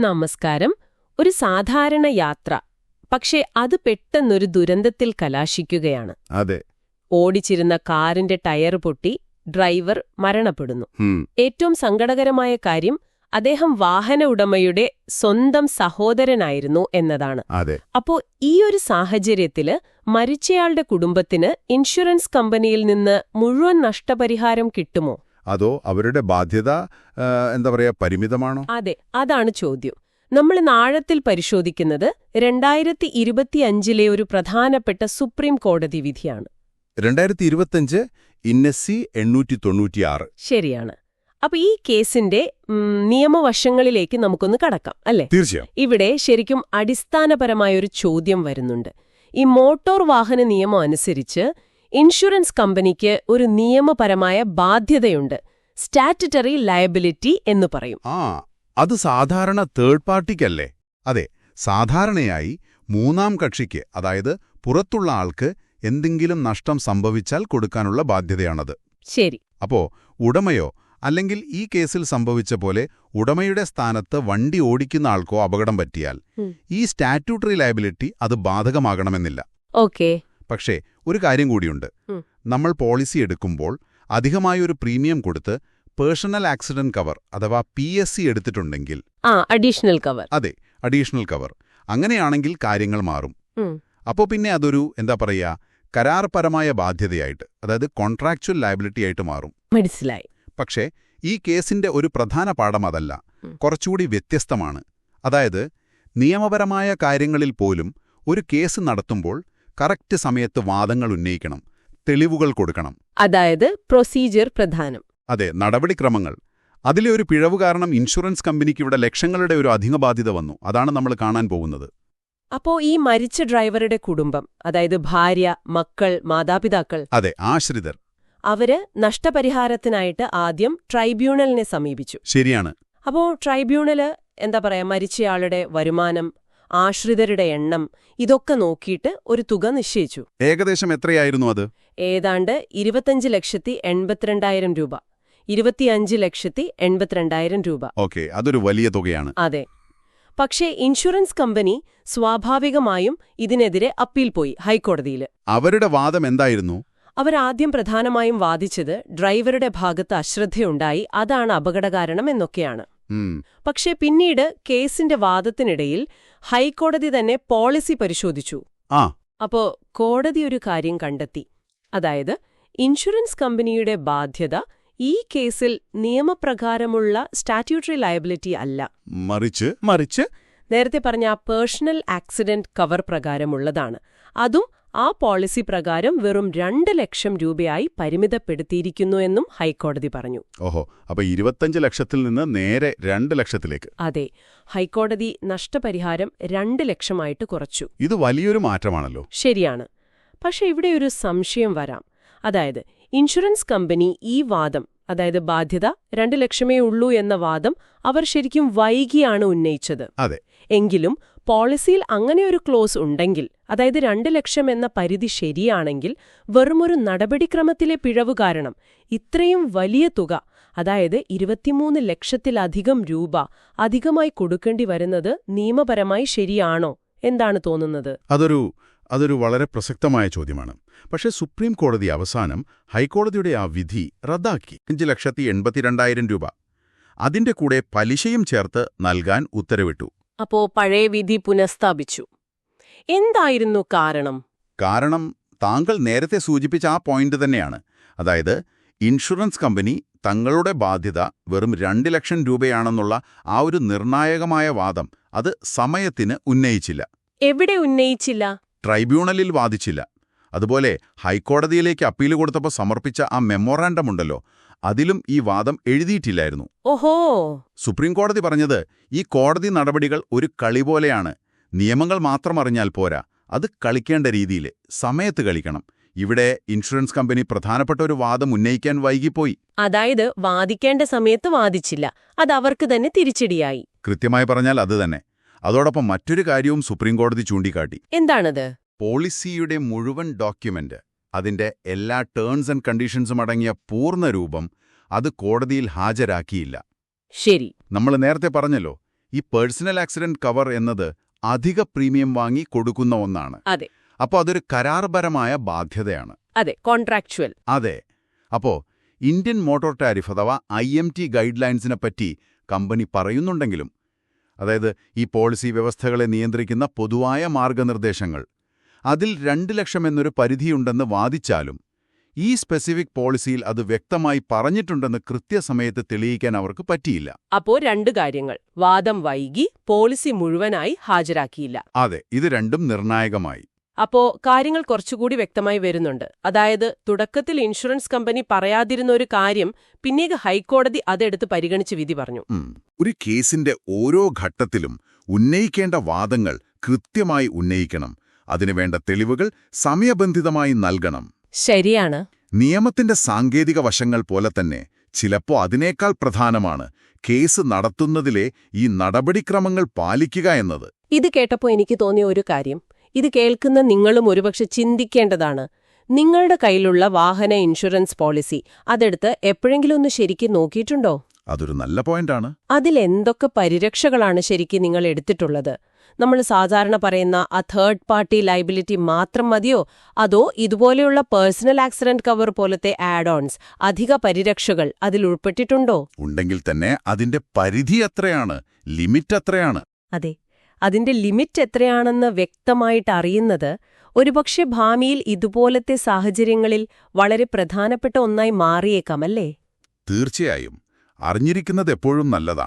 നമസ്കാരം. ഒരു സാധാരണ യാത്ര. പക്ഷേ അത് പെട്ടെന്നൊരു ദുരന്തത്തിൽ കലാശിക്കുകയാണ്. അതെ. ഓടിച്ചിരുന്ന കാറിന്റെ ടയർ പൊട്ടി ഡ്രൈവർ മരണപ്പെടുന്നു. ഏറ്റവും സങ്കടകരമായ കാര്യം അദ്ദേഹം വാഹന ഉടമയുടെ സ്വന്തം സഹോദരനായിരുന്നു എന്നതാണ്. അപ്പോ ഈ ഒരു സാഹചര്യത്തിൽ മരിച്ചയാളുടെ കുടുംബത്തിന് ഇൻഷുറൻസ് കമ്പനിയിൽ നിന്ന് മുഴുവൻ നഷ്ടപരിഹാരം കിട്ടുമോ? അതോ അവരുടെ ബാധ്യത എന്താ പറയാ പരിമിതമാണോ? അതെ അതാണ് ചോദ്യം. നമ്മൾ നാഴത്തിൽ പരിശോധിക്കുന്നത് രണ്ടായിരത്തി ഇരുപത്തിയഞ്ചിലെ ഒരു പ്രധാനപ്പെട്ട സുപ്രീം കോടതി വിധിയാണ്. രണ്ടായിരത്തി ഇരുപത്തിയഞ്ച് ഇന്നസി എണ്ണൂറ്റി തൊണ്ണൂറ്റിയാറ് ശരിയാണ്. അപ്പൊ ഈ കേസിന്റെ നിയമവശങ്ങളിലേക്ക് നമുക്കൊന്ന് കടക്കാം അല്ലേ? തീർച്ചയായും. ഇവിടെ ശരിക്കും അടിസ്ഥാനപരമായൊരു ചോദ്യം വരുന്നുണ്ട്. ഈ മോട്ടോർ വാഹന നിയമം അനുസരിച്ച് ഇൻഷുറൻസ് കമ്പനിക്ക് ഒരു നിയമപരമായ ബാധ്യതയുണ്ട്. സ്റ്റാറ്റുറ്ററി ലയബിലിറ്റി എന്ന് പറയും. ആ അത് സാധാരണ തേർഡ് പാർട്ടിക്കല്ലേ അതെ സാധാരണയായി മൂന്നാം കക്ഷിക്ക് അതായത് പുറത്തുള്ള ആൾക്ക് എന്തെങ്കിലും നഷ്ടം സംഭവിച്ചാൽ കൊടുക്കാനുള്ള ബാധ്യതയാണത്. ശരി. അപ്പോ ഉടമയോ അല്ലെങ്കിൽ ഈ കേസിൽ സംഭവിച്ച പോലെ ഉടമയുടെ സ്ഥാനത്ത് വണ്ടി ഓടിക്കുന്ന ആൾക്കോ അപകടം പറ്റിയാൽ ഈ സ്റ്റാറ്റ്യൂട്ടറി ലയബിലിറ്റി അത് ബാധകമാകണമെന്നില്ല. ഓക്കെ. പക്ഷേ ഒരു കാര്യം കൂടിയുണ്ട്. നമ്മൾ പോളിസി എടുക്കുമ്പോൾ അധികമായൊരു പ്രീമിയം കൊടുത്ത് പേഴ്സണൽ ആക്സിഡന്റ് കവർ അഥവാ പി എസ് സി എടുത്തിട്ടുണ്ടെങ്കിൽ അഡീഷണൽ കവർ. അതെ അഡീഷണൽ കവർ. അങ്ങനെയാണെങ്കിൽ കാര്യങ്ങൾ മാറും. അപ്പോൾ പിന്നെ അതൊരു എന്താ പറയുക കരാർപരമായ ബാധ്യതയായിട്ട് അതായത് കോൺട്രാക്ച്വൽ ലയബിലിറ്റി ആയിട്ട് മാറും. മനസ്സിലായി. പക്ഷേ ഈ കേസിന്റെ ഒരു പ്രധാന പാഠം അതല്ല. കുറച്ചുകൂടി വ്യത്യസ്തമാണ്. അതായത് നിയമപരമായ കാര്യങ്ങളിൽ പോലും ഒരു കേസ് നടത്തുമ്പോൾ കറക്റ്റ് സമയത്ത് വാദങ്ങൾ ഉന്നയിക്കണം തെളിവുകൾ കൊടുക്കണം. അതായത് പ്രൊസീജിയർ പ്രധാനം. അതെ നടപടിക്രമങ്ങൾ. അതിലെ ഒരു പിഴവ് കാരണം ഇൻഷുറൻസ് കമ്പനിക്ക് ഇവിടെ ലക്ഷങ്ങളുടെ ഒരു അധിക ബാധ്യത വന്നു. അതാണ് നമ്മൾ കാണാൻ പോകുന്നത്. അപ്പോ ഈ മരിച്ച ഡ്രൈവറുടെ കുടുംബം അതായത് ഭാര്യ മക്കൾ മാതാപിതാക്കൾ അതെ ആശ്രിതർ. അവർ നഷ്ടപരിഹാരത്തിനായിട്ട് ആദ്യം ട്രൈബ്യൂണലിനെ സമീപിച്ചു. ശരിയാണ്. അപ്പോ ട്രൈബ്യൂണൽ എന്താ പറയാ മരിച്ചയാളുടെ വരുമാനം ആശ്രിതരുടെ എണ്ണം ഇതൊക്കെ നോക്കിയിട്ട് ഒരു തുക നിശ്ചയിച്ചു. ഏകദേശം എത്രയായിരുന്നു അത്? ഏതാണ്ട് ഇരുപത്തഞ്ച് ലക്ഷത്തി എൺപത്തിരണ്ടായിരം രൂപ. ഇരുപത്തിയഞ്ച് ലക്ഷത്തി എൺപത്തിരണ്ടായിരം രൂപ. ഓക്കെ അതൊരു വലിയ തുകയാണ്. അതെ. പക്ഷേ ഇൻഷുറൻസ് കമ്പനി സ്വാഭാവികമായും ഇതിനെതിരെ അപ്പീൽ പോയി ഹൈക്കോടതിയിൽ അവരുടെ വാദം എന്തായിരുന്നു? അവരാദ്യം പ്രധാനമായും വാദിച്ചത് ഡ്രൈവറുടെ ഭാഗത്ത് അശ്രദ്ധയുണ്ടായി അതാണ് അപകടകാരണം എന്നൊക്കെയാണ്. പക്ഷേ പിന്നീട് കേസിന്റെ വാദത്തിനിടയിൽ ഹൈക്കോടതി തന്നെ പോളിസി പരിശോധിച്ചു. ആ. അപ്പോ കോടതി ഒരു കാര്യം കണ്ടെത്തി. അതായത് ഇൻഷുറൻസ് കമ്പനിയുടെ ബാധ്യത ഈ കേസിൽ നിയമപ്രകാരമുള്ള സ്റ്റാറ്റ്യൂട്ടറി ലയബിലിറ്റി അല്ല. മറിച്ച്? മറിച്ച്? നേരത്തെ പറഞ്ഞ പേഴ്സണൽ ആക്സിഡന്റ് കവർ പ്രകാരമുള്ളതാണ്. അതും ആ പോളിസി പ്രകാരം വെറും രണ്ട് ലക്ഷം രൂപയായി പരിമിതപ്പെടുത്തിയിരിക്കുന്നു എന്നും ഹൈക്കോടതി പറഞ്ഞു. ഓഹോ അപ്പൊ ഇരുപത്തഞ്ച് ലക്ഷത്തിൽ നിന്ന് നേരെ രണ്ട് ലക്ഷത്തിലേക്ക്. അതെ ഹൈക്കോടതി നഷ്ടപരിഹാരം രണ്ട് ലക്ഷമായിട്ട് കുറച്ചു. ഇത് വലിയൊരു മാറ്റമാണല്ലോ. ശരിയാണ്. പക്ഷെ ഇവിടെ ഒരു സംശയം വരാം. അതായത് ഇൻഷുറൻസ് കമ്പനി ഈ വാദം അതായത് ബാധ്യത രണ്ട് ലക്ഷമേ ഉള്ളൂ എന്ന വാദം അവർ ശരിക്കും വൈകിയാണ് ഉന്നയിച്ചത്. അതെ. എങ്കിലും പോളിസിയിൽ അങ്ങനെയൊരു ക്ലോസ് ഉണ്ടെങ്കിൽ അതായത് രണ്ട് ലക്ഷം എന്ന പരിധി ശരിയാണെങ്കിൽ വെറുമൊരു നടപടിക്രമത്തിലെ പിഴവ് കാരണം ഇത്രയും വലിയ തുക അതായത് ഇരുപത്തിമൂന്ന് ലക്ഷത്തിലധികം രൂപ അധികമായി കൊടുക്കേണ്ടി വരുന്നത് നിയമപരമായി ശരിയാണോ എന്താണ് തോന്നുന്നത്? അതൊരു അതൊരു വളരെ പ്രസക്തമായ ചോദ്യമാണ്. പക്ഷേ സുപ്രീം കോടതി അവസാനം ഹൈക്കോടതിയുടെ ആ വിധി റദ്ദാക്കി. അഞ്ച് ലക്ഷത്തി എൺപത്തിരണ്ടായിരം രൂപ. അതിന്റെ കൂടെ പലിശയും ചേർത്ത് നൽകാൻ ഉത്തരവിട്ടു. അപ്പോ പഴയ വിധി പുനഃസ്ഥാപിച്ചു. എന്തായിരുന്നു കാരണം? കാരണം താങ്കൾ നേരത്തെ സൂചിപ്പിച്ച ആ പോയിന്റ് തന്നെയാണ്. അതായത് ഇൻഷുറൻസ് കമ്പനി തങ്ങളുടെ ബാധ്യത വെറും രണ്ട് ലക്ഷം രൂപയാണെന്നുള്ള ആ ഒരു നിർണായകമായ വാദം അത് സമയത്തിന് ഉന്നയിച്ചില്ല. എവിടെ ഉന്നയിച്ചില്ല? ട്രൈബ്യൂണലിൽ വാദിച്ചില്ല. അതുപോലെ ഹൈക്കോടതിയിലേക്ക് അപ്പീൽ കൊടുത്തപ്പോൾ സമർപ്പിച്ച ആ മെമ്മോറാണ്ടം ഉണ്ടല്ലോ അതിലും ഈ വാദം എഴുതിയിട്ടില്ലായിരുന്നു. ഓഹോ. സുപ്രീം കോടതി പറഞ്ഞത് ഈ കോടതി നടപടികൾ ഒരു കളി പോലെയാണ്. നിയമങ്ങൾ മാത്രം അറിഞ്ഞാൽ പോരാ. അത് കളിക്കേണ്ട രീതിയിൽ സമയത്ത് കളിക്കണം. ഇവിടെ ഇൻഷുറൻസ് കമ്പനി പ്രധാനപ്പെട്ട ഒരു വാദം ഉന്നയിക്കാൻ വൈകിപ്പോയി. അതായത് വാദിക്കേണ്ട സമയത്ത് വാദിച്ചില്ല. അത് അവർക്ക് തന്നെ തിരിച്ചടിയായി. കൃത്യമായി പറഞ്ഞാൽ അത് തന്നെ. അതോടൊപ്പം മറ്റൊരു കാര്യവും സുപ്രീം കോടതി ചൂണ്ടിക്കാട്ടി. എന്താണത്? പോളിസിയുടെ മുഴുവൻ ഡോക്യുമെന്റ് അതിന്റെ എല്ലാ ടേൺസ് ആൻഡ് കണ്ടീഷൻസും അടങ്ങിയ പൂർണ രൂപം അത് കോടതിയിൽ ഹാജരാക്കിയില്ല. ശരി. നമ്മൾ നേരത്തെ പറഞ്ഞല്ലോ ഈ പേഴ്സണൽ ആക്സിഡന്റ് കവർ എന്നത് അധിക പ്രീമിയം വാങ്ങി കൊടുക്കുന്ന ഒന്നാണ്. അതെ. അപ്പോൾ അതൊരു കരാർപരമായ ബാധ്യതയാണ്. അതെ കോൺട്രാക്ച്വൽ അതെ. അപ്പോൾ ഇന്ത്യൻ മോട്ടോർ ടാരിഫ് അഥവാ ഐ എം ടി ഗൈഡ് ലൈൻസിനെ പറ്റി കമ്പനി പറയുന്നുണ്ടെങ്കിലും അതായത് ഈ പോളിസി വ്യവസ്ഥകളെ നിയന്ത്രിക്കുന്ന പൊതുവായ മാർഗനിർദ്ദേശങ്ങൾ അതിൽ രണ്ട് ലക്ഷം എന്നൊരു പരിധിയുണ്ടെന്ന് വാദിച്ചാലും ഈ സ്പെസിഫിക് പോളിസിയിൽ അത് വ്യക്തമായി പറഞ്ഞിട്ടുണ്ടെന്ന് കൃത്യസമയത്ത് തെളിയിക്കാൻ അവർക്ക് പറ്റിയില്ല. അപ്പോ രണ്ട് കാര്യങ്ങൾ. വാദം വൈകി പോളിസി മുഴുവനായി ഹാജരാക്കിയില്ല. അതെ ഇത് രണ്ടും നിർണായകമായി. അപ്പോ കാര്യങ്ങൾ കുറച്ചുകൂടി വ്യക്തമായി വരുന്നുണ്ട്. അതായത് തുടക്കത്തിൽ ഇൻഷുറൻസ് കമ്പനി പറയാതിരുന്ന ഒരു കാര്യം പിന്നീട് ഹൈക്കോടതി അതെടുത്ത് പരിഗണിച്ച് വിധി പറഞ്ഞു. ഒരു കേസിന്റെ ഓരോ ഘട്ടത്തിലും ഉന്നയിക്കേണ്ട വാദങ്ങൾ കൃത്യമായി ഉന്നയിക്കണം. അതിനുവേണ്ട തെളിവുകൾ സമയബന്ധിതമായി നൽകണം. ശരിയാണ്. നിയമത്തിന്റെ സാങ്കേതിക വശങ്ങൾ പോലെ തന്നെ ചിലപ്പോ അതിനേക്കാൾ പ്രധാനമാണ് കേസ് നടത്തുന്നതിലെ ഈ നടപടിക്രമങ്ങൾ പാലിക്കുക എന്നത്. ഇത് കേട്ടപ്പോൾ എനിക്ക് തോന്നിയ ഒരു കാര്യം. ഇത് കേൾക്കുന്ന നിങ്ങളും ഒരുപക്ഷെ ചിന്തിക്കേണ്ടതാണ്. നിങ്ങളുടെ കയ്യിലുള്ള വാഹന ഇൻഷുറൻസ് പോളിസി അതെടുത്ത് എപ്പോഴെങ്കിലും ഒന്ന് ശരിക്കും നോക്കിയിട്ടുണ്ടോ? അതൊരു നല്ല പോയിന്റാണ്. അതിലെന്തൊക്കെ പരിരക്ഷകളാണ് ശരിക്കും നിങ്ങൾ എടുത്തിട്ടുള്ളത്? നമ്മൾ സാധാരണ പറയുന്ന ആ തേർഡ് പാർട്ടി ലൈബിലിറ്റി മാത്രം മതിയോ? അതോ ഇതുപോലെയുള്ള പേഴ്സണൽ ആക്സിഡന്റ് കവർ പോലത്തെ ആഡ് ഓൺസ് അധിക പരിരക്ഷകൾ അതിൽ ഉൾപ്പെട്ടിട്ടുണ്ടോ? ഉണ്ടെങ്കിൽ തന്നെ അതിന്റെ പരിധി എത്രയാണ്? ലിമിറ്റ് എത്രയാണ്? അതെ. അതിന്റെ ലിമിറ്റ് എത്രയാണെന്ന് വ്യക്തമായിട്ട് അറിയുന്നത് ഒരുപക്ഷെ ഭാമിയിൽ ഇതുപോലത്തെ സാഹചര്യങ്ങളിൽ വളരെ പ്രധാനപ്പെട്ട ഒന്നായി മാറിയേക്കാം അല്ലേ? തീർച്ചയായും. അറിഞ്ഞിരിക്കുന്നത് എപ്പോഴും നല്ലതാണ്.